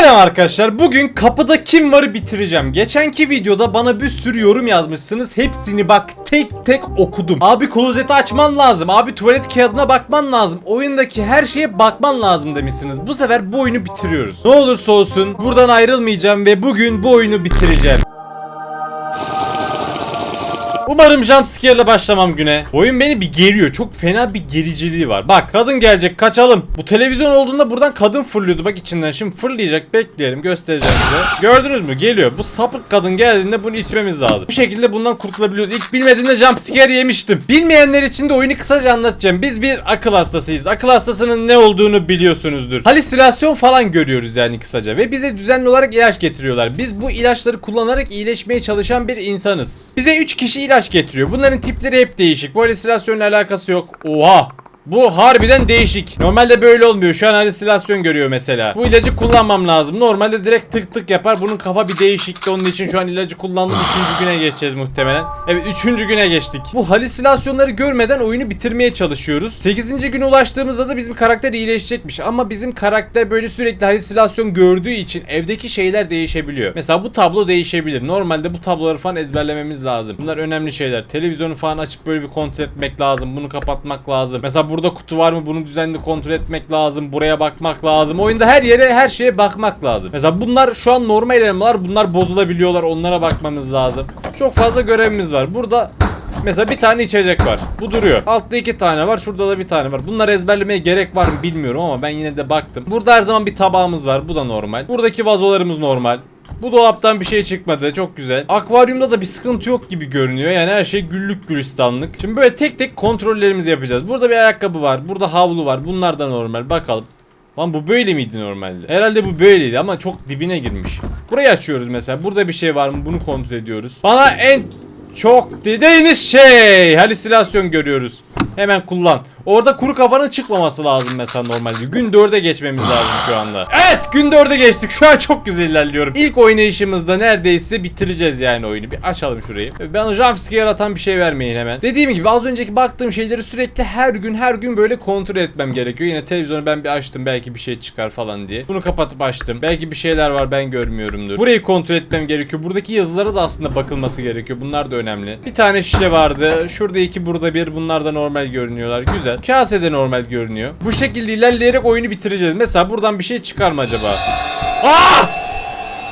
Selam arkadaşlar. Bugün kapıda kim varı bitireceğim. Geçenki videoda bana bir sürü yorum yazmışsınız. Hepsini bak tek tek okudum. Abi klozeti açman lazım. Abi tuvalet kağıdına bakman lazım. Oyundaki her şeye bakman lazım demişsiniz. Bu sefer bu oyunu bitiriyoruz. Ne olursa olsun buradan ayrılmayacağım ve bugün bu oyunu bitireceğim. Umarım jumpscare ile başlamam güne. Oyun beni bir geriyor. Çok fena bir gericiliği var. Bak kadın gelecek kaçalım. Bu televizyon olduğunda buradan kadın fırlıyordu. Bak içinden şimdi fırlayacak. Bekleyelim göstereceğim size. Gördünüz mü? Geliyor. Bu sapık kadın geldiğinde bunu içmemiz lazım. Bu şekilde bundan kurtulabiliyoruz. İlk bilmediğimde jumpscare yemiştim. Bilmeyenler için de oyunu kısaca anlatacağım. Biz bir akıl hastasıyız. Akıl hastasının ne olduğunu biliyorsunuzdur. Halüsinasyon falan görüyoruz yani kısaca. Ve bize düzenli olarak ilaç getiriyorlar. Biz bu ilaçları kullanarak iyileşmeye çalışan bir insanız. Bize 3 kişi ilaç getiriyor. Bunların tipleri hep değişik. Bu halüsinasyonla alakası yok. Oha! Bu harbiden değişik. Normalde böyle olmuyor. Şu an halüsinasyon görüyor mesela. Bu ilacı kullanmam lazım. Normalde direkt tık tık yapar. Bunun kafa bir değişikti. Onun için şu an ilacı kullandım. Üçüncü güne geçeceğiz muhtemelen. Evet üçüncü güne geçtik. Bu halüsinasyonları görmeden oyunu bitirmeye çalışıyoruz. 8. güne ulaştığımızda da bizim karakter iyileşecekmiş. Ama bizim karakter böyle sürekli halüsinasyon gördüğü için evdeki şeyler değişebiliyor. Mesela bu tablo değişebilir. Normalde bu tabloları falan ezberlememiz lazım. Bunlar önemli şeyler. Televizyonu falan açıp böyle bir kontrol etmek lazım. Bunu kapatmak lazım. Mesela burada kutu var mı? Bunu düzenli kontrol etmek lazım. Buraya bakmak lazım. Oyunda her yere her şeye bakmak lazım. Mesela bunlar şu an normal elmalar. Bunlar bozulabiliyorlar. Onlara bakmamız lazım. Çok fazla görevimiz var. Burada Mesela bir tane içecek var. Bu duruyor. Altta iki tane var. Şurada da bir tane var. Bunları ezberlemeye gerek var mı bilmiyorum ama ben yine de baktım. Burada her zaman bir tabağımız var. Bu da normal. Buradaki vazolarımız normal. Bu dolaptan bir şey çıkmadı. Çok güzel. Akvaryumda da bir sıkıntı yok gibi görünüyor. Yani her şey güllük gülistanlık. Şimdi böyle tek tek kontrollerimizi yapacağız. Burada bir ayakkabı var. Burada havlu var. Bunlar da normal. Bakalım. Lan bu böyle miydi normalde? Herhalde bu böyleydi ama çok dibine girmiş. Burayı açıyoruz mesela. Burada bir şey var mı? Bunu kontrol ediyoruz. Bana en çok dediğiniz şey halüsinasyon görüyoruz. Hemen kullan. Orada kuru kafanın çıkmaması lazım mesela normalde. Gün 4'e geçmemiz lazım şu anda. Evet gün 4'e geçtik. Şu an çok güzel ilerliyorum. İlk oynayışımızda neredeyse bitireceğiz yani oyunu. Bir açalım şurayı. Ben jumpscare atan bir şey vermeyin hemen. Dediğim gibi az önceki baktığım şeyleri sürekli her gün her gün böyle kontrol etmem gerekiyor. Yine televizyonu ben bir açtım belki bir şey çıkar falan diye. Bunu kapatıp açtım. Belki bir şeyler var ben görmüyorumdur. Burayı kontrol etmem gerekiyor. Buradaki yazılara da aslında bakılması gerekiyor. Bunlar da önemli. Bir tane şişe vardı. Şurada iki burada bir. Bunlar da normal görünüyorlar. Güzel. Kase de normal görünüyor. Bu şekilde ilerleyerek oyunu bitireceğiz. Mesela buradan bir şey çıkar mı acaba? Ah!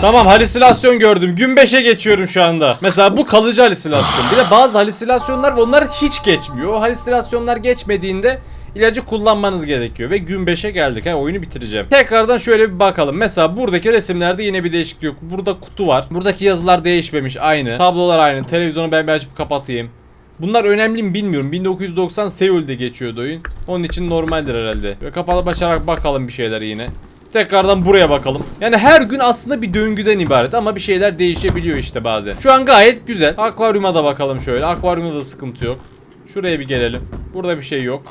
Tamam halüsinasyon gördüm. Gün 5'e geçiyorum şu anda. Mesela bu kalıcı halüsinasyon. Bir de bazı halüsinasyonlar var onlar hiç geçmiyor. O halüsinasyonlar geçmediğinde ilacı kullanmanız gerekiyor. Ve gün 5'e geldik. Ha, oyunu bitireceğim. Tekrardan şöyle bir bakalım. Mesela buradaki resimlerde yine bir değişiklik yok. Burada kutu var. Buradaki yazılar değişmemiş. Aynı. Tablolar aynı. Televizyonu ben bir açıp kapatayım. Bunlar önemli mi bilmiyorum. 1990 Seul'de geçiyordu oyun. Onun için normaldir herhalde. Ve kapalı açarak bakalım bir şeyler yine. Tekrardan buraya bakalım. Yani her gün aslında bir döngüden ibaret ama bir şeyler değişebiliyor işte bazen. Şu an gayet güzel. Akvaryuma da bakalım şöyle. Akvaryumda da sıkıntı yok. Şuraya bir gelelim. Burada bir şey yok.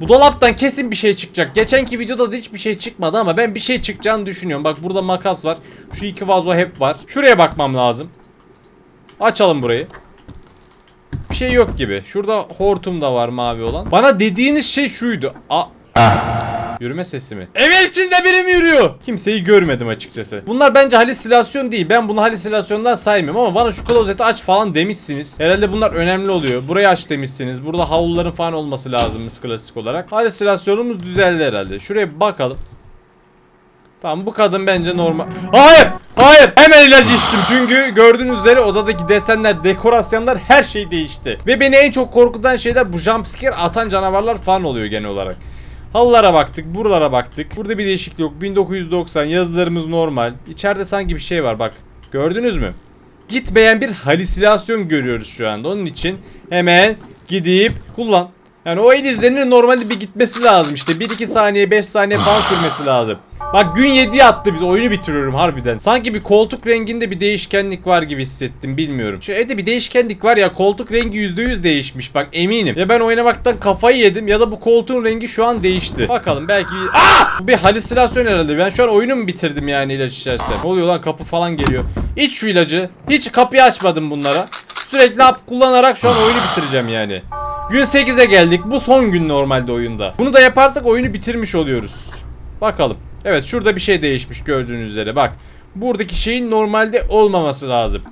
Bu dolaptan kesin bir şey çıkacak. Geçenki videoda da hiçbir şey çıkmadı ama ben bir şey çıkacağını düşünüyorum. Bak burada makas var. Şu iki vazo hep var. Şuraya bakmam lazım. Açalım burayı. Bir şey yok gibi. Şurada hortum da var mavi olan. Bana dediğiniz şey şuydu. A Yürüme sesi mi? Evin içinde biri mi yürüyor? Kimseyi görmedim açıkçası. Bunlar bence halüsinasyon değil. Ben bunu halüsinasyondan saymıyorum ama bana şu klozeti aç falan demişsiniz. Herhalde bunlar önemli oluyor. Burayı aç demişsiniz. Burada havluların falan olması lazım klasik olarak. Halüsinasyonumuz düzeldi herhalde. Şuraya bakalım. Tamam bu kadın bence normal. Hayır! Hayır! Hemen ilacı içtim çünkü gördüğünüz üzere odadaki desenler, dekorasyonlar her şey değişti. Ve beni en çok korkutan şeyler bu jumpscare atan canavarlar falan oluyor genel olarak. Halılara baktık, buralara baktık. Burada bir değişiklik yok. 1990 yazılarımız normal. İçeride sanki bir şey var bak. Gördünüz mü? Gitmeyen bir halüsinasyon görüyoruz şu anda. Onun için hemen gidip kullan. Yani o el izlerinin normalde bir gitmesi lazım işte. 1-2 saniye 5 saniye falan sürmesi lazım. Bak gün 7'ye attı biz oyunu bitiriyorum harbiden. Sanki bir koltuk renginde bir değişkenlik var gibi hissettim bilmiyorum. Şu evde bir değişkenlik var ya koltuk rengi %100 değişmiş bak eminim. Ya ben oynamaktan kafayı yedim ya da bu koltuğun rengi şu an değişti. Bakalım belki... Aa! Bu bir halüsinasyon herhalde. Ben şu an oyunu mu bitirdim yani ilaç içersem? Ne oluyor lan kapı falan geliyor. İç şu ilacı. Hiç kapıyı açmadım bunlara. Sürekli hap kullanarak şu an oyunu bitireceğim yani. Gün 8'e geldik. Bu son gün normalde oyunda. Bunu da yaparsak oyunu bitirmiş oluyoruz. Bakalım. Evet şurada bir şey değişmiş gördüğünüz üzere bak. Buradaki şeyin normalde olmaması lazım.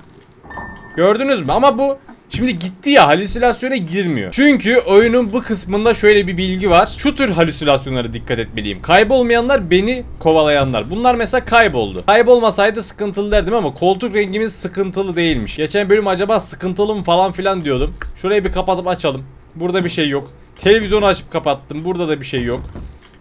Gördünüz mü? Ama bu şimdi gitti ya halüsinasyona girmiyor. Çünkü oyunun bu kısmında şöyle bir bilgi var. Şu tür halüsinasyonlara dikkat etmeliyim. Kaybolmayanlar beni kovalayanlar. Bunlar mesela kayboldu. Kaybolmasaydı sıkıntılı derdim ama koltuk rengimiz sıkıntılı değilmiş. Geçen bölüm acaba sıkıntılı mı falan filan diyordum. Şurayı bir kapatıp açalım. Burada bir şey yok. Televizyonu açıp kapattım. Burada da bir şey yok.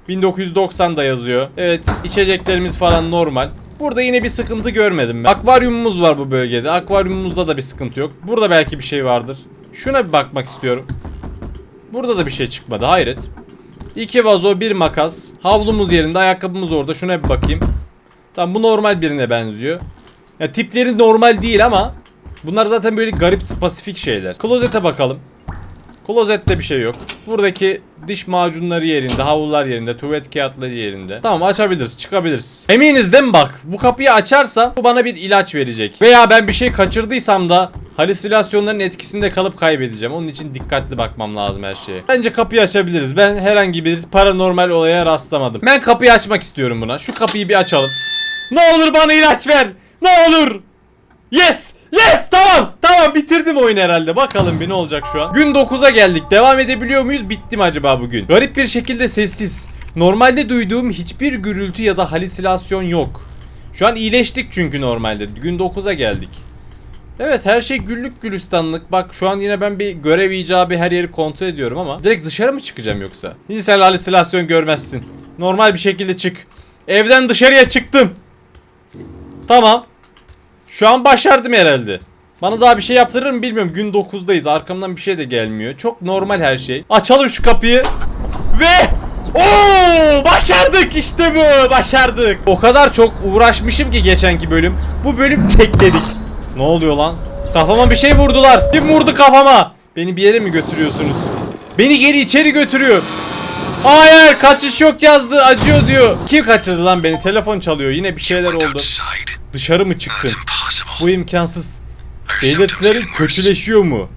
1990 da yazıyor. Evet içeceklerimiz falan normal. Burada yine bir sıkıntı görmedim ben. Akvaryumumuz var bu bölgede. Akvaryumumuzda da bir sıkıntı yok. Burada belki bir şey vardır. Şuna bir bakmak istiyorum. Burada da bir şey çıkmadı. Hayret. İki vazo, bir makas. Havlumuz yerinde, ayakkabımız orada. Şuna bir bakayım. Tamam bu normal birine benziyor. Ya tipleri normal değil ama bunlar zaten böyle garip spesifik şeyler. Klozete bakalım. Klozette bir şey yok. Buradaki diş macunları yerinde, havlular yerinde, tuvalet kağıtları yerinde. Tamam açabiliriz, çıkabiliriz. Eminiz değil mi bak? Bu kapıyı açarsa bu bana bir ilaç verecek. Veya ben bir şey kaçırdıysam da halüsinasyonların etkisinde kalıp kaybedeceğim. Onun için dikkatli bakmam lazım her şeye. Bence kapıyı açabiliriz. Ben herhangi bir paranormal olaya rastlamadım. Ben kapıyı açmak istiyorum buna. Şu kapıyı bir açalım. Ne olur bana ilaç ver. Ne olur. Yes! Yes! Tamam! Tamam bitirdim oyunu herhalde. Bakalım bir ne olacak şu an. Gün 9'a geldik. Devam edebiliyor muyuz? Bitti mi acaba bugün? Garip bir şekilde sessiz. Normalde duyduğum hiçbir gürültü ya da halüsinasyon yok. Şu an iyileştik çünkü normalde. Gün 9'a geldik. Evet her şey güllük gülistanlık. Bak şu an yine ben bir görev icabı her yeri kontrol ediyorum ama direkt dışarı mı çıkacağım yoksa? Hiç sen halüsinasyon görmezsin. Normal bir şekilde çık. Evden dışarıya çıktım. Tamam. Şu an başardım herhalde. Bana daha bir şey yaptırır mı bilmiyorum. Gün 9'dayız. Arkamdan bir şey de gelmiyor. Çok normal her şey. Açalım şu kapıyı. Ve Oo başardık işte bu başardık. O kadar çok uğraşmışım ki geçenki bölüm. Bu bölüm tekledik. Ne oluyor lan? Kafama bir şey vurdular. Kim vurdu kafama? Beni bir yere mi götürüyorsunuz? Beni geri içeri götürüyor. Hayır kaçış yok yazdı acıyor diyor. Kim kaçırdı lan beni? Telefon çalıyor. Yine bir şeyler oldu. Dışarı mı çıktın? Bu imkansız. Belirtilerin kötüleşiyor mu?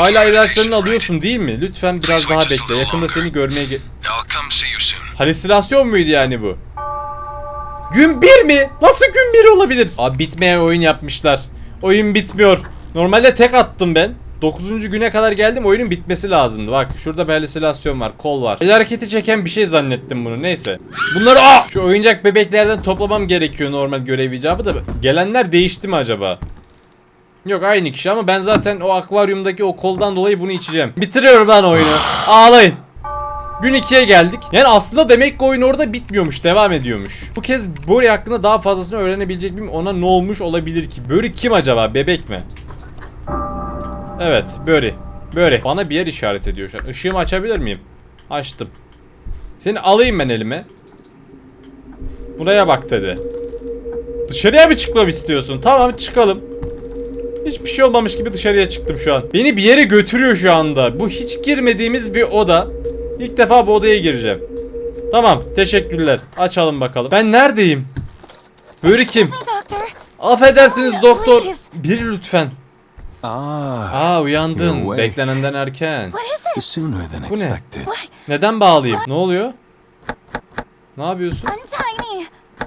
Hala ilaçlarını alıyorsun değil mi? Lütfen biraz daha bekle. Yakında seni görmeye gel... Halüsinasyon muydu yani bu? Gün bir mi? Nasıl gün bir olabilir? Abi bitmeyen oyun yapmışlar. Oyun bitmiyor. Normalde tek attım ben. 9. güne kadar geldim oyunun bitmesi lazımdı. Bak şurada bir halüsinasyon var, kol var. El hareketi çeken bir şey zannettim bunu. Neyse. Bunları aa! Şu oyuncak bebeklerden toplamam gerekiyor normal görev icabı da. Gelenler değişti mi acaba? Yok aynı kişi ama ben zaten o akvaryumdaki o koldan dolayı bunu içeceğim. Bitiriyorum lan oyunu. Ağlayın. Gün 2'ye geldik. Yani aslında demek ki oyun orada bitmiyormuş, devam ediyormuş. Bu kez Bori hakkında daha fazlasını öğrenebilecek miyim? Ona ne olmuş olabilir ki? Bori kim acaba? Bebek mi? Evet, Bori. Bori. Bana bir yer işaret ediyor şu an. Işığımı açabilir miyim? Açtım. Seni alayım ben elime. Buraya bak dedi. Dışarıya mı çıkmamı istiyorsun? Tamam çıkalım. Hiçbir şey olmamış gibi dışarıya çıktım şu an. Beni bir yere götürüyor şu anda. Bu hiç girmediğimiz bir oda. İlk defa bu odaya gireceğim. Tamam, teşekkürler. Açalım bakalım. Ben neredeyim? Böyle kim? Affedersiniz doktor. Bir lütfen. Ah, Aa uyandın. Beklenenden erken. What is it? sooner than Bu ne? expected. Why, Neden bağlayayım? Ne oluyor? Ne yapıyorsun? untie me.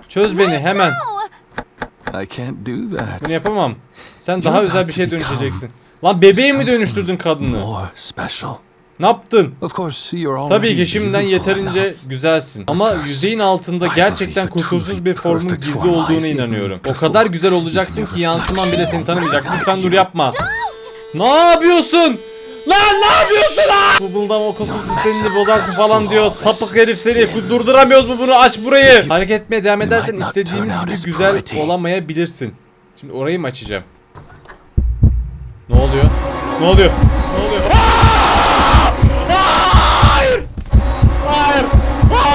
Çöz beni hemen. No. I can't do that. Bunu yapamam. Sen daha özel bir şeye dönüşeceksin. Lan bebeğe mi dönüştürdün kadını? More special. Ne yaptın? Tabii ki şimdiden yeterince güzelsin. Ama yüzeyin altında gerçekten kusursuz bir formun gizli olduğuna inanıyorum. O kadar güzel olacaksın ki yansıman bile seni tanımayacak. Lütfen dur yapma. Ne yapıyorsun? Lan ne yapıyorsun lan? Google'dan o kusursuz sistemini bozarsın falan diyor. Sapık herif seni. Durduramıyoruz mu bunu? Aç burayı. Hareket etmeye devam edersen istediğimiz gibi güzel olamayabilirsin. Şimdi orayı mı açacağım? Ne oluyor? Ne oluyor?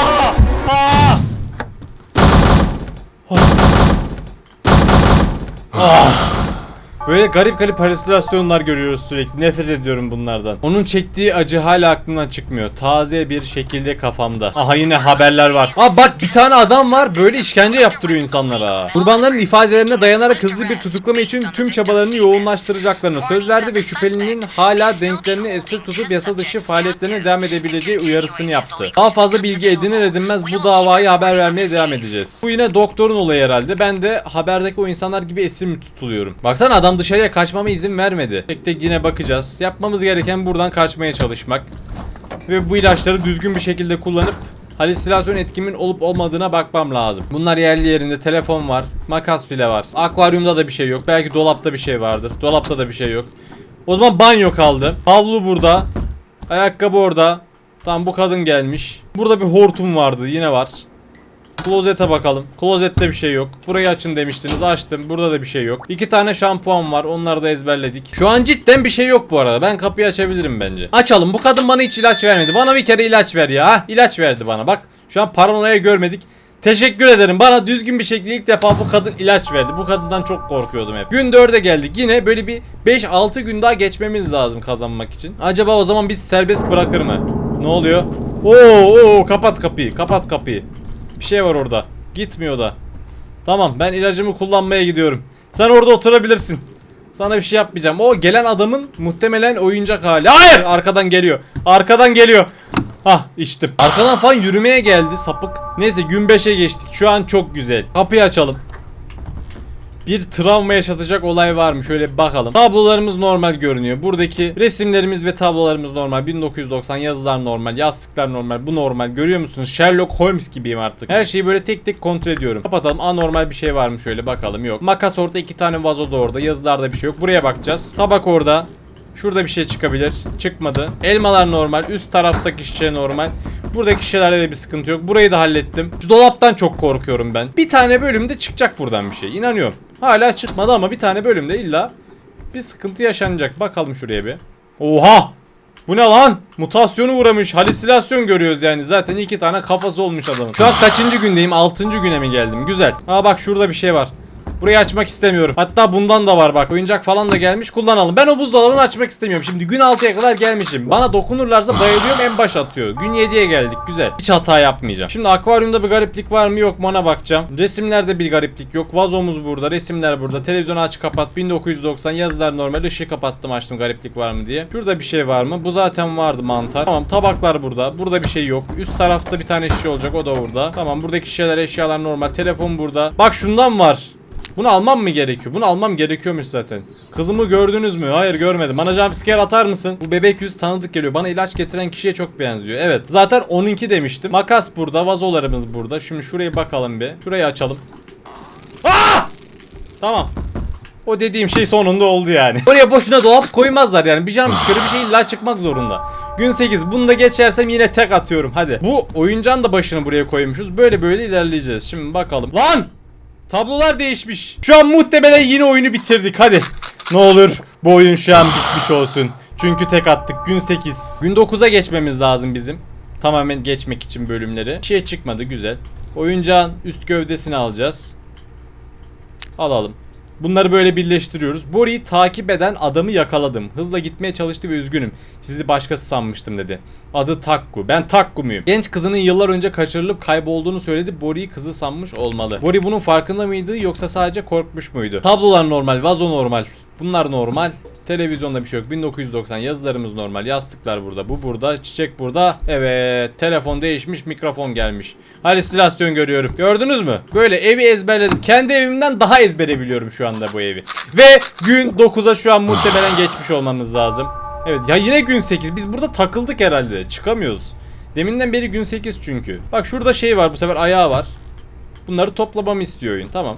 Aa! Aa! Ah! Böyle garip garip halüsinasyonlar görüyoruz sürekli. Nefret ediyorum bunlardan. Onun çektiği acı hala aklımdan çıkmıyor. Taze bir şekilde kafamda. Aha yine haberler var. Aa bak bir tane adam var böyle işkence yaptırıyor insanlara. Kurbanların ifadelerine dayanarak hızlı bir tutuklama için tüm çabalarını yoğunlaştıracaklarını söz verdi ve şüphelinin hala denklerini esir tutup yasa dışı faaliyetlerine devam edebileceği uyarısını yaptı. Daha fazla bilgi edinir edinmez bu davayı haber vermeye devam edeceğiz. Bu yine doktorun olayı herhalde. Ben de haberdeki o insanlar gibi esir mi tutuluyorum? Baksana adam dışarıya kaçmama izin vermedi. Tek tek yine bakacağız. Yapmamız gereken buradan kaçmaya çalışmak. Ve bu ilaçları düzgün bir şekilde kullanıp halüsinasyon etkimin olup olmadığına bakmam lazım. Bunlar yerli yerinde telefon var, makas bile var. Akvaryumda da bir şey yok. Belki dolapta bir şey vardır. Dolapta da bir şey yok. O zaman banyo kaldı. Havlu burada. Ayakkabı orada. Tamam bu kadın gelmiş. Burada bir hortum vardı yine var. Klozete bakalım. Klozette bir şey yok. Burayı açın demiştiniz. Açtım. Burada da bir şey yok. İki tane şampuan var. Onları da ezberledik. Şu an cidden bir şey yok bu arada. Ben kapıyı açabilirim bence. Açalım. Bu kadın bana hiç ilaç vermedi. Bana bir kere ilaç ver ya. Ha, ilaç verdi bana. Bak şu an paranoya görmedik. Teşekkür ederim. Bana düzgün bir şekilde ilk defa bu kadın ilaç verdi. Bu kadından çok korkuyordum hep. Gün 4'e geldik. Yine böyle bir 5-6 gün daha geçmemiz lazım kazanmak için. Acaba o zaman biz serbest bırakır mı? Ne oluyor? Oo, oo kapat kapıyı. Kapat kapıyı. Bir şey var orada. Gitmiyor da. Tamam ben ilacımı kullanmaya gidiyorum. Sen orada oturabilirsin. Sana bir şey yapmayacağım. O gelen adamın muhtemelen oyuncak hali. Hayır! Arkadan geliyor. Arkadan geliyor. Hah içtim. Arkadan falan yürümeye geldi sapık. Neyse gün 5'e geçtik. Şu an çok güzel. Kapıyı açalım. Bir travma yaşatacak olay var mı? Şöyle bir bakalım. Tablolarımız normal görünüyor. Buradaki resimlerimiz ve tablolarımız normal. 1990 yazılar normal. Yastıklar normal. Bu normal. Görüyor musunuz? Sherlock Holmes gibiyim artık. Her şeyi böyle tek tek kontrol ediyorum. Kapatalım. Anormal bir şey var mı? Şöyle bakalım. Yok. Makas orada. iki tane vazo da orada. Yazılarda bir şey yok. Buraya bakacağız. Tabak orada. Şurada bir şey çıkabilir. Çıkmadı. Elmalar normal. Üst taraftaki şişe normal. Buradaki şişelerde de bir sıkıntı yok. Burayı da hallettim. Şu dolaptan çok korkuyorum ben. Bir tane bölümde çıkacak buradan bir şey. İnanıyorum. Hala çıkmadı ama bir tane bölümde illa bir sıkıntı yaşanacak. Bakalım şuraya bir. Oha! Bu ne lan? Mutasyonu uğramış. Halüsinasyon görüyoruz yani. Zaten iki tane kafası olmuş adamın. Şu an kaçıncı gündeyim? Altıncı güne mi geldim? Güzel. Aa bak şurada bir şey var. Burayı açmak istemiyorum. Hatta bundan da var bak. Oyuncak falan da gelmiş. Kullanalım. Ben o buzdolabını açmak istemiyorum. Şimdi gün 6'ya kadar gelmişim. Bana dokunurlarsa bayılıyorum en baş atıyor. Gün 7'ye geldik. Güzel. Hiç hata yapmayacağım. Şimdi akvaryumda bir gariplik var mı yok mu ona bakacağım. Resimlerde bir gariplik yok. Vazomuz burada. Resimler burada. Televizyonu aç kapat. 1990 yazılar normal. Işığı kapattım açtım gariplik var mı diye. Şurada bir şey var mı? Bu zaten vardı mantar. Tamam tabaklar burada. Burada bir şey yok. Üst tarafta bir tane şişe olacak. O da orada. Tamam buradaki şişeler eşyalar normal. Telefon burada. Bak şundan var. Bunu almam mı gerekiyor? Bunu almam gerekiyormuş zaten. Kızımı gördünüz mü? Hayır görmedim. Bana jumpscare atar mısın? Bu bebek yüz tanıdık geliyor. Bana ilaç getiren kişiye çok benziyor. Evet. Zaten 12 demiştim. Makas burada. Vazolarımız burada. Şimdi şuraya bakalım bir. Şurayı açalım. Aa! Tamam. O dediğim şey sonunda oldu yani. Oraya boşuna dolap koymazlar yani. Bir jumpscare bir şey illa çıkmak zorunda. Gün 8. Bunu da geçersem yine tek atıyorum. Hadi. Bu oyuncağın da başını buraya koymuşuz. Böyle böyle ilerleyeceğiz. Şimdi bakalım. Lan! Tablolar değişmiş. Şu an muhtemelen yine oyunu bitirdik. Hadi. Ne olur bu oyun şu an bitmiş olsun. Çünkü tek attık. Gün 8. Gün 9'a geçmemiz lazım bizim. Tamamen geçmek için bölümleri. Bir şey çıkmadı. Güzel. Oyuncağın üst gövdesini alacağız. Alalım. Bunları böyle birleştiriyoruz. Bori'yi takip eden adamı yakaladım. Hızla gitmeye çalıştı ve üzgünüm. Sizi başkası sanmıştım dedi. Adı Takku. Ben Takku muyum? Genç kızının yıllar önce kaçırılıp kaybolduğunu söyledi. Bori'yi kızı sanmış olmalı. Bori bunun farkında mıydı yoksa sadece korkmuş muydu? Tablolar normal, vazo normal. Bunlar normal. Televizyonda bir şey yok. 1990 yazılarımız normal. Yastıklar burada. Bu burada. Çiçek burada. Evet. Telefon değişmiş. Mikrofon gelmiş. Halüsinasyon görüyorum. Gördünüz mü? Böyle evi ezberledim. Kendi evimden daha ezbere biliyorum şu anda bu evi. Ve gün 9'a şu an muhtemelen geçmiş olmamız lazım. Evet ya yine gün 8. Biz burada takıldık herhalde. Çıkamıyoruz. Deminden beri gün 8 çünkü. Bak şurada şey var bu sefer ayağı var. Bunları toplamamı istiyor oyun. Tamam.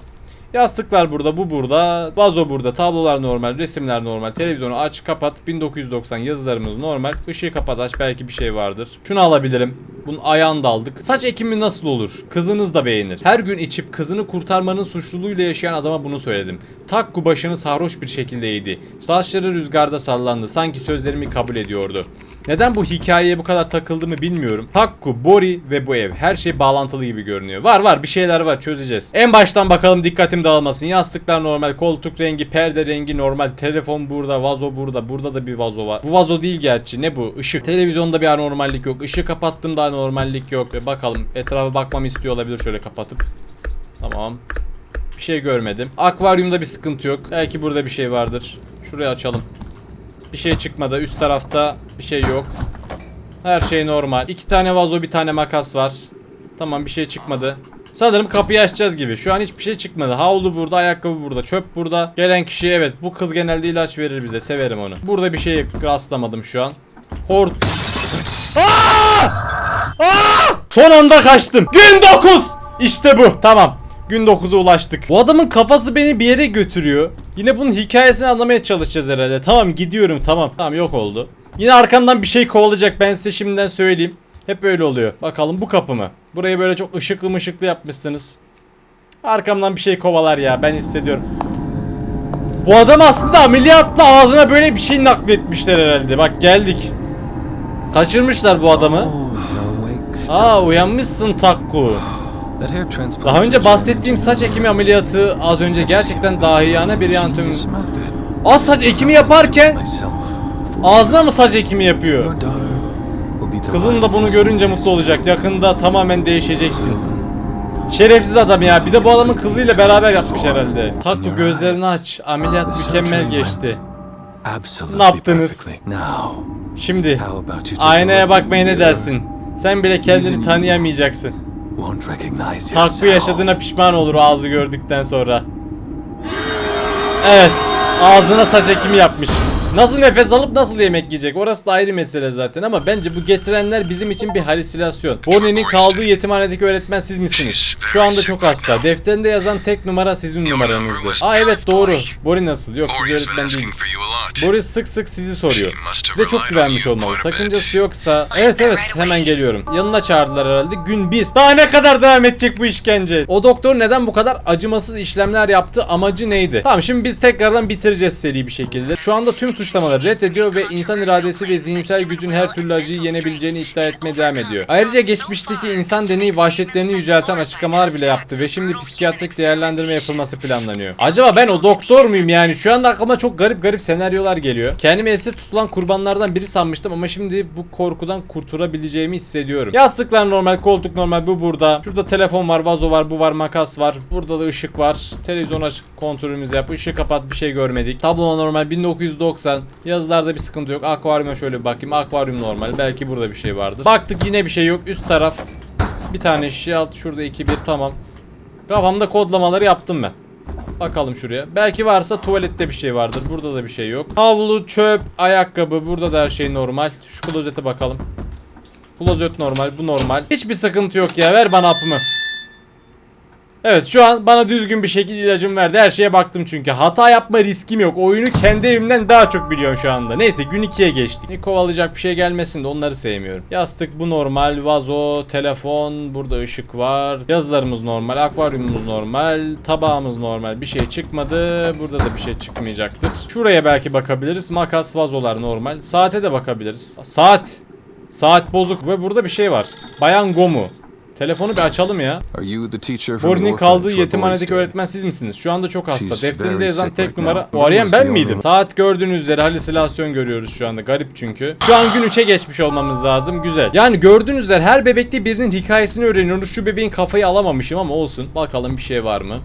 Yastıklar burada, bu burada, vazo burada, tablolar normal, resimler normal, televizyonu aç, kapat, 1990 yazılarımız normal, ışığı kapat aç, belki bir şey vardır. Şunu alabilirim. Bunun ayağını da aldık. Saç ekimi nasıl olur? Kızınız da beğenir. Her gün içip kızını kurtarmanın suçluluğuyla yaşayan adama bunu söyledim. Takku başını sarhoş bir şekilde eğdi. Saçları rüzgarda sallandı. Sanki sözlerimi kabul ediyordu. Neden bu hikayeye bu kadar takıldığımı bilmiyorum. Takku, Bori ve bu ev. Her şey bağlantılı gibi görünüyor. Var var bir şeyler var çözeceğiz. En baştan bakalım dikkatim dağılmasın. Yastıklar normal, koltuk rengi, perde rengi normal. Telefon burada, vazo burada. Burada da bir vazo var. Bu vazo değil gerçi. Ne bu? Işık. Televizyonda bir anormallik yok. Işığı kapattım da anormallik yok. E, bakalım etrafa bakmamı istiyor olabilir şöyle kapatıp. Tamam. Bir şey görmedim. Akvaryumda bir sıkıntı yok. Belki burada bir şey vardır. Şurayı açalım. Bir şey çıkmadı. Üst tarafta bir şey yok. Her şey normal. İki tane vazo, bir tane makas var. Tamam bir şey çıkmadı. Sanırım kapıyı açacağız gibi. Şu an hiçbir şey çıkmadı. Havlu burada, ayakkabı burada, çöp burada. Gelen kişi evet bu kız genelde ilaç verir bize. Severim onu. Burada bir şey rastlamadım şu an. Hort. Son anda kaçtım. Gün 9. İşte bu. Tamam. Gün 9'a ulaştık. Bu adamın kafası beni bir yere götürüyor. Yine bunun hikayesini anlamaya çalışacağız herhalde. Tamam gidiyorum tamam. Tamam yok oldu. Yine arkamdan bir şey kovalayacak ben size şimdiden söyleyeyim. Hep böyle oluyor. Bakalım bu kapı mı? Burayı böyle çok ışıklı mışıklı yapmışsınız. Arkamdan bir şey kovalar ya ben hissediyorum. Bu adam aslında ameliyatla ağzına böyle bir şey nakletmişler herhalde. Bak geldik. Kaçırmışlar bu adamı. Aa uyanmışsın Takku. Daha önce bahsettiğim saç ekimi ameliyatı az önce gerçekten dahiyane bir yöntem. Az saç ekimi yaparken ağzına mı saç ekimi yapıyor? Kızın da bunu görünce mutlu olacak. Yakında tamamen değişeceksin. Şerefsiz adam ya. Bir de bu adamın kızıyla beraber yapmış herhalde. Takku gözlerini aç. Ameliyat mükemmel geçti. Ne yaptınız? Şimdi aynaya bakmaya ne dersin? Sen bile kendini tanıyamayacaksın. Won't recognize yaşadığına pişman olur ağzı gördükten sonra. Evet. Ağzına saç ekimi yapmış. Nasıl nefes alıp nasıl yemek yiyecek? Orası da ayrı mesele zaten ama bence bu getirenler bizim için bir halüsinasyon. Bonnie'nin kaldığı yetimhanedeki öğretmen siz misiniz? Şu anda çok hasta. Defterinde yazan tek numara sizin numaranızdı. Aa evet doğru. Bonnie nasıl? Yok biz öğretmen değiliz. Boris sık sık sizi soruyor. Size çok güvenmiş olmalı. Sakıncası yoksa... Evet evet hemen geliyorum. Yanına çağırdılar herhalde. Gün 1. Daha ne kadar devam edecek bu işkence? O doktor neden bu kadar acımasız işlemler yaptı? Amacı neydi? Tamam şimdi biz tekrardan bitireceğiz seri bir şekilde. Şu anda tüm suçlamaları reddediyor ve insan iradesi ve zihinsel gücün her türlü acıyı yenebileceğini iddia etmeye devam ediyor. Ayrıca geçmişteki insan deneyi vahşetlerini yücelten açıklamalar bile yaptı ve şimdi psikiyatrik değerlendirme yapılması planlanıyor. Acaba ben o doktor muyum yani? Şu anda aklıma çok garip garip senaryolar geliyor. Kendimi esir tutulan kurbanlardan biri sanmıştım ama şimdi bu korkudan kurtulabileceğimi hissediyorum. Yastıklar normal, koltuk normal, bu burada. Şurada telefon var, vazo var, bu var, makas var. Burada da ışık var. Televizyon açık kontrolümüzü yap. Işığı kapat bir şey görmedik. Tablo normal 1990. Yazılarda bir sıkıntı yok. Akvaryuma şöyle bir bakayım. Akvaryum normal. Belki burada bir şey vardır. Baktık yine bir şey yok. Üst taraf bir tane şişe alt şurada 2 1 tamam. Kafamda kodlamaları yaptım ben. Bakalım şuraya. Belki varsa tuvalette bir şey vardır. Burada da bir şey yok. Havlu, çöp, ayakkabı. Burada da her şey normal. Şu klozete bakalım. Klozet normal. Bu normal. Hiçbir sıkıntı yok ya. Ver bana hapımı. Evet şu an bana düzgün bir şekilde ilacım verdi. Her şeye baktım çünkü. Hata yapma riskim yok. Oyunu kendi evimden daha çok biliyorum şu anda. Neyse gün 2'ye geçtik. Bir kovalayacak bir şey gelmesin de onları sevmiyorum. Yastık bu normal. Vazo, telefon. Burada ışık var. Yazılarımız normal. Akvaryumumuz normal. Tabağımız normal. Bir şey çıkmadı. Burada da bir şey çıkmayacaktır. Şuraya belki bakabiliriz. Makas, vazolar normal. Saate de bakabiliriz. Saat. Saat bozuk ve burada bir şey var. Bayan Gomu. Telefonu bir açalım ya. Born'in kaldığı yetimhanedeki öğretmen siz misiniz? Şu anda çok hasta. Defterinde yazan tek numara... O arayan ben miydim? Saat gördüğünüz üzere halüsinasyon görüyoruz şu anda. Garip çünkü. Şu an gün 3'e geçmiş olmamız lazım. Güzel. Yani gördüğünüz üzere her bebekte birinin hikayesini öğreniyoruz. Şu bebeğin kafayı alamamışım ama olsun. Bakalım bir şey var mı?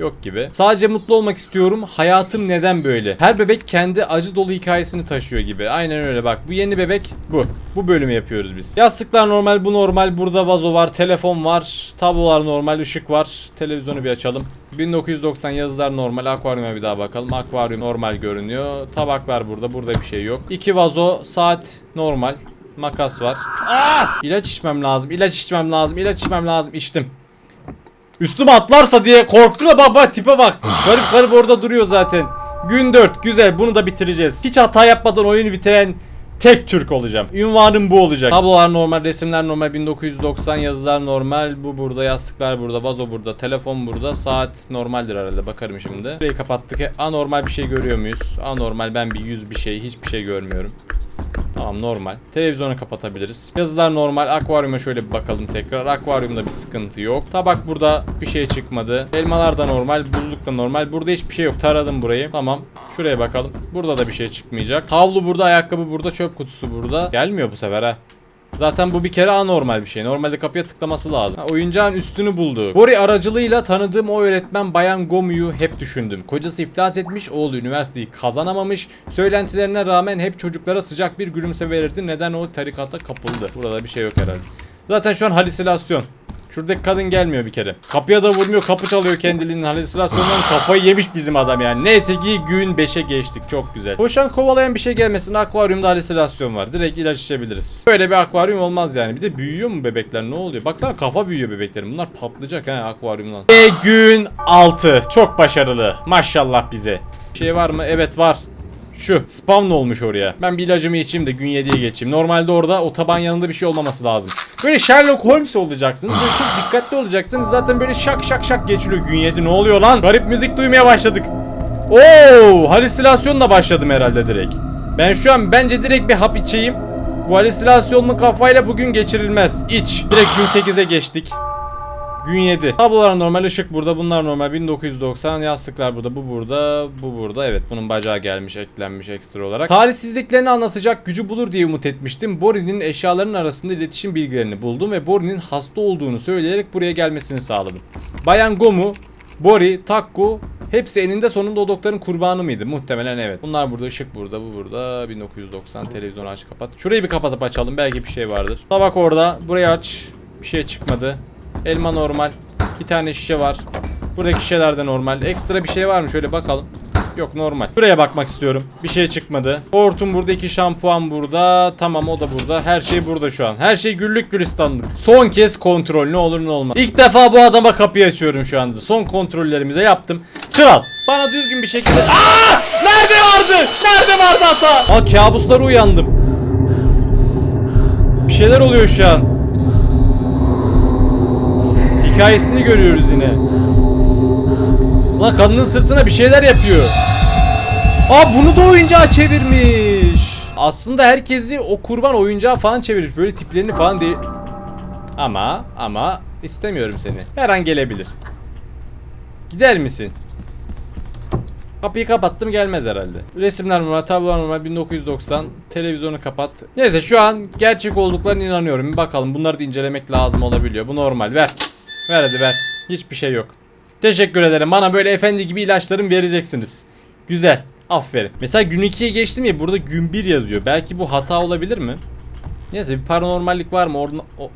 Yok gibi. Sadece mutlu olmak istiyorum. Hayatım neden böyle? Her bebek kendi acı dolu hikayesini taşıyor gibi. Aynen öyle bak. Bu yeni bebek bu. Bu bölümü yapıyoruz biz. Yastıklar normal, bu normal. Burada vazo var, telefon var, tablolar normal, ışık var. Televizyonu bir açalım. 1990 yazılar normal. Akvaryuma bir daha bakalım. Akvaryum normal görünüyor. Tabaklar burada. Burada bir şey yok. İki vazo, saat normal. Makas var. Aa! İlaç içmem lazım. İlaç içmem lazım. İlaç içmem lazım. İçtim. Üstüme atlarsa diye korktu da baba tipe bak. Garip garip orada duruyor zaten. Gün 4 güzel bunu da bitireceğiz. Hiç hata yapmadan oyunu bitiren tek Türk olacağım. Ünvanım bu olacak. Tablolar normal, resimler normal, 1990 yazılar normal. Bu burada, yastıklar burada, vazo burada, telefon burada, saat normaldir herhalde. Bakarım şimdi. Burayı kapattık. Anormal bir şey görüyor muyuz? Anormal ben bir yüz bir şey, hiçbir şey görmüyorum. Tamam normal. Televizyonu kapatabiliriz. Yazılar normal. Akvaryuma şöyle bir bakalım tekrar. Akvaryumda bir sıkıntı yok. Tabak burada bir şey çıkmadı. Elmalar da normal. Buzluk da normal. Burada hiçbir şey yok. Taradım burayı. Tamam. Şuraya bakalım. Burada da bir şey çıkmayacak. Havlu burada, ayakkabı burada, çöp kutusu burada. Gelmiyor bu sefer ha. Zaten bu bir kere anormal bir şey. Normalde kapıya tıklaması lazım. Ha, oyuncağın üstünü buldu. Bori aracılığıyla tanıdığım o öğretmen Bayan Gomu'yu hep düşündüm. Kocası iflas etmiş, oğlu üniversiteyi kazanamamış. Söylentilerine rağmen hep çocuklara sıcak bir gülümse verirdi. Neden o tarikata kapıldı? Burada bir şey yok herhalde. Zaten şu an halüsinasyon. Şuradaki kadın gelmiyor bir kere. Kapıya da vurmuyor, kapı çalıyor kendiliğinden. Halüsinasyondan kafayı yemiş bizim adam yani. Neyse ki gün 5'e geçtik. Çok güzel. Koşan kovalayan bir şey gelmesin. Akvaryumda halüsinasyon var. Direkt ilaç içebiliriz. Böyle bir akvaryum olmaz yani. Bir de büyüyor mu bebekler? Ne oluyor? Baksana kafa büyüyor bebeklerin. Bunlar patlayacak ha akvaryumdan. Ve gün 6. Çok başarılı. Maşallah bize. Bir şey var mı? Evet var. Şu spawn olmuş oraya. Ben bir ilacımı içeyim de gün 7'ye geçeyim. Normalde orada o taban yanında bir şey olmaması lazım. Böyle Sherlock Holmes olacaksınız. Böyle çok dikkatli olacaksınız. Zaten böyle şak şak şak geçiliyor gün 7. Ne oluyor lan? Garip müzik duymaya başladık. Oo, halüsinasyonla başladım herhalde direkt. Ben şu an bence direkt bir hap içeyim. Bu halüsinasyonlu kafayla bugün geçirilmez. İç. Direkt gün 8'e geçtik. Gün 7. Tablolar normal, ışık burada, bunlar normal. 1990 yastıklar burada, bu burada, bu burada. Evet, bunun bacağı gelmiş, eklenmiş ekstra olarak. Talihsizliklerini anlatacak gücü bulur diye umut etmiştim. Bori'nin eşyalarının arasında iletişim bilgilerini buldum ve Bori'nin hasta olduğunu söyleyerek buraya gelmesini sağladım. Bayan Gomu, Bori, Takku hepsi eninde sonunda o doktorun kurbanı mıydı? Muhtemelen evet. Bunlar burada, ışık burada, bu burada. 1990 televizyonu aç kapat. Şurayı bir kapatıp açalım. Belki bir şey vardır. Tabak orada. Burayı aç. Bir şey çıkmadı. Elma normal. Bir tane şişe var. Buradaki şişeler de normal. Ekstra bir şey var mı? Şöyle bakalım. Yok normal. Buraya bakmak istiyorum. Bir şey çıkmadı. Hortum burada, iki şampuan burada. Tamam o da burada. Her şey burada şu an. Her şey güllük gülistanlık. Son kez kontrol ne olur ne olmaz. İlk defa bu adama kapıyı açıyorum şu anda. Son kontrollerimi de yaptım. Kral bana düzgün bir şekilde... Aa! Nerede vardı? Nerede vardı hata? Aa kabuslara uyandım. Bir şeyler oluyor şu an. Hikayesini görüyoruz yine. Lan kadının sırtına bir şeyler yapıyor. Aa bunu da oyuncağa çevirmiş. Aslında herkesi o kurban oyuncağa falan çevirmiş. Böyle tiplerini falan değil. Ama ama istemiyorum seni. Her an gelebilir. Gider misin? Kapıyı kapattım gelmez herhalde. Resimler normal, tablolar normal 1990. Televizyonu kapat. Neyse şu an gerçek olduklarına inanıyorum. Bir bakalım bunları da incelemek lazım olabiliyor. Bu normal ver. Ver hadi ver. Hiçbir şey yok. Teşekkür ederim. Bana böyle efendi gibi ilaçlarım vereceksiniz. Güzel. Aferin. Mesela gün 2'ye geçtim ya burada gün 1 yazıyor. Belki bu hata olabilir mi? Neyse bir paranormallik var mı? Orada o...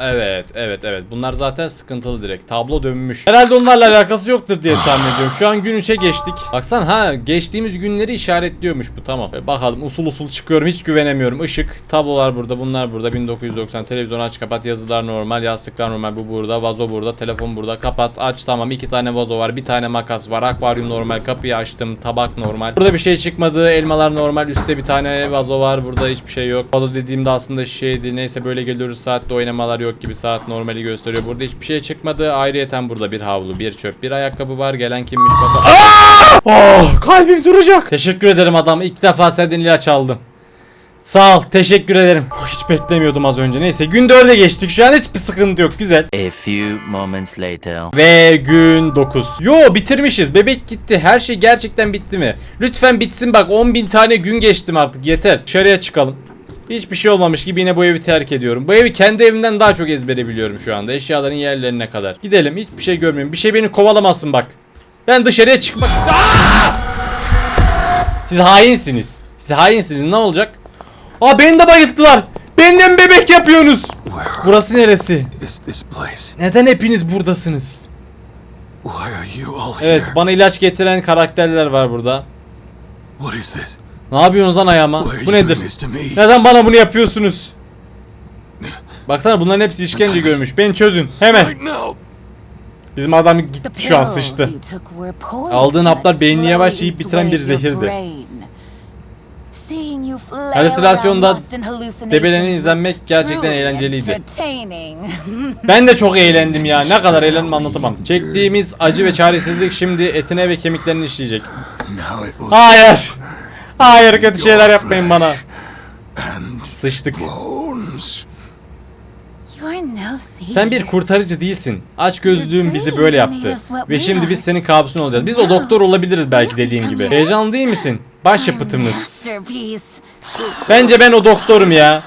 Evet, evet, evet. Bunlar zaten sıkıntılı direkt. Tablo dönmüş. Herhalde onlarla alakası yoktur diye tahmin ediyorum. Şu an gün 3'e geçtik. Baksan ha geçtiğimiz günleri işaretliyormuş bu tamam. E, Bakalım usul usul çıkıyorum. Hiç güvenemiyorum. Işık, tablolar burada, bunlar burada. 1990 televizyon aç kapat. Yazılar normal, yastıklar normal. Bu burada, vazo burada, telefon burada. Kapat, aç tamam. iki tane vazo var, bir tane makas var. Akvaryum normal. Kapıyı açtım. Tabak normal. Burada bir şey çıkmadı. Elmalar normal. Üstte bir tane vazo var. Burada hiçbir şey yok. Vazo dediğimde aslında şişeydi. Neyse böyle geliyoruz. Saatte oynamalar yok gibi. Saat normali gösteriyor. Burada hiçbir şey çıkmadı. Ayrıyeten burada bir havlu, bir çöp, bir ayakkabı var. Gelen kimmiş bakalım. Oh kalbim duracak. Teşekkür ederim adam. İlk defa senden ilaç aldım. Sağ ol. Teşekkür ederim. Oh, hiç beklemiyordum az önce. Neyse gün 4'e geçtik. Şu an hiçbir sıkıntı yok. Güzel. A few moments later. Ve gün 9. Yo bitirmişiz. Bebek gitti. Her şey gerçekten bitti mi? Lütfen bitsin bak 10 bin tane gün geçtim artık. Yeter. Dışarıya çıkalım. Hiçbir şey olmamış gibi yine bu evi terk ediyorum. Bu evi kendi evimden daha çok ezbere biliyorum şu anda. Eşyaların yerlerine kadar. Gidelim. Hiçbir şey görmüyorum. Bir şey beni kovalamasın bak. Ben dışarıya çıkmak... Aa! Siz hainsiniz. Siz hainsiniz. Ne olacak? Aa beni de bayılttılar. Benden bebek yapıyorsunuz. Burası neresi? Neden hepiniz buradasınız? Evet bana ilaç getiren karakterler var burada. What is this? Ne yapıyorsunuz lan ayağıma? Bu nedir? Neden bana bunu yapıyorsunuz? Baksana bunların hepsi işkence görmüş. Beni çözün. Hemen. Bizim adam gitti şu an sıçtı. Aldığın haplar beynini yavaş yiyip bitiren bir zehirdi. Halüsinasyonda debelerini izlenmek gerçekten eğlenceliydi. Ben de çok eğlendim ya. Ne kadar eğlendim anlatamam. Çektiğimiz acı ve çaresizlik şimdi etine ve kemiklerini işleyecek. Hayır. Hayır kötü şeyler yapmayın bana. Sıçtık. Sen bir kurtarıcı değilsin. Aç gözlüğün bizi böyle yaptı. Ve şimdi biz senin kabusun olacağız. Biz o doktor olabiliriz belki dediğin gibi. Heyecanlı değil misin? Başyapıtımız. Bence ben o doktorum ya.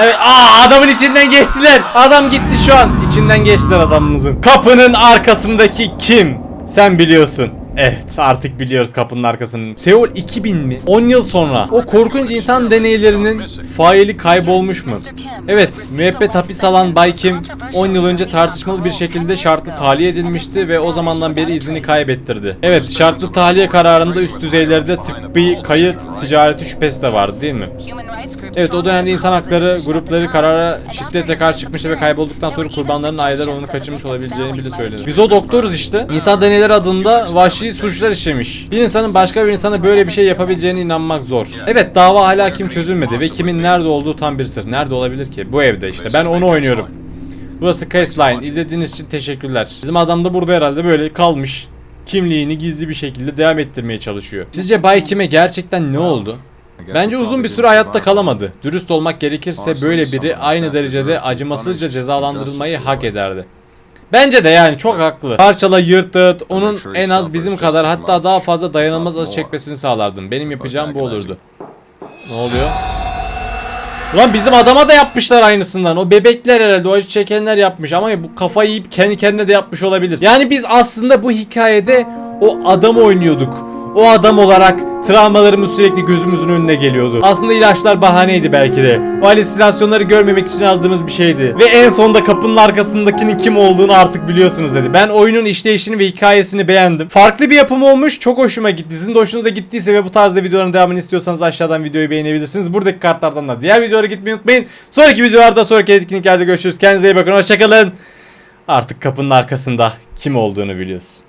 Evet, aa adamın içinden geçtiler. Adam gitti şu an. İçinden geçtiler adamımızın. Kapının arkasındaki kim? Sen biliyorsun. Evet artık biliyoruz kapının arkasının. Seul 2000 mi? 10 yıl sonra o korkunç insan deneylerinin faili kaybolmuş mu? Evet müebbet hapis alan Bay Kim 10 yıl önce tartışmalı bir şekilde şartlı tahliye edilmişti ve o zamandan beri izini kaybettirdi. Evet şartlı tahliye kararında üst düzeylerde tıbbi kayıt ticareti şüphesi de vardı değil mi? Evet o dönemde insan hakları grupları karara şiddetle karşı çıkmıştı ve kaybolduktan sonra kurbanların aileleri onu kaçırmış olabileceğini bile söyledi. Biz o doktoruz işte. İnsan deneyleri adında vahşi suçlar işlemiş. Bir insanın başka bir insana böyle bir şey yapabileceğine inanmak zor. Evet dava hala kim çözülmedi ve kimin nerede olduğu tam bir sır. Nerede olabilir ki? Bu evde işte. Ben onu oynuyorum. Burası Caseline. İzlediğiniz için teşekkürler. Bizim adam da burada herhalde böyle kalmış. Kimliğini gizli bir şekilde devam ettirmeye çalışıyor. Sizce Bay Kim'e gerçekten ne oldu? Bence uzun bir süre hayatta kalamadı. Dürüst olmak gerekirse böyle biri aynı derecede acımasızca cezalandırılmayı hak ederdi. Bence de yani çok haklı. Parçala yırtıt, onun en az bizim kadar hatta daha fazla dayanılmaz acı çekmesini sağlardım. Benim yapacağım bu olurdu. Ne oluyor? Ulan bizim adama da yapmışlar aynısından. O bebekler herhalde o acı çekenler yapmış ama bu kafayı yiyip kendi kendine de yapmış olabilir. Yani biz aslında bu hikayede o adamı oynuyorduk. O adam olarak travmalarımız sürekli gözümüzün önüne geliyordu. Aslında ilaçlar bahaneydi belki de. O halüsinasyonları görmemek için aldığımız bir şeydi. Ve en sonunda kapının arkasındakinin kim olduğunu artık biliyorsunuz dedi. Ben oyunun işleyişini ve hikayesini beğendim. Farklı bir yapım olmuş. Çok hoşuma gitti. Sizin de hoşunuza gittiyse ve bu tarzda videoların devamını istiyorsanız aşağıdan videoyu beğenebilirsiniz. Buradaki kartlardan da diğer videolara gitmeyi unutmayın. Sonraki videolarda sonraki etkinliklerde görüşürüz. Kendinize iyi bakın. Hoşçakalın. Artık kapının arkasında kim olduğunu biliyorsun.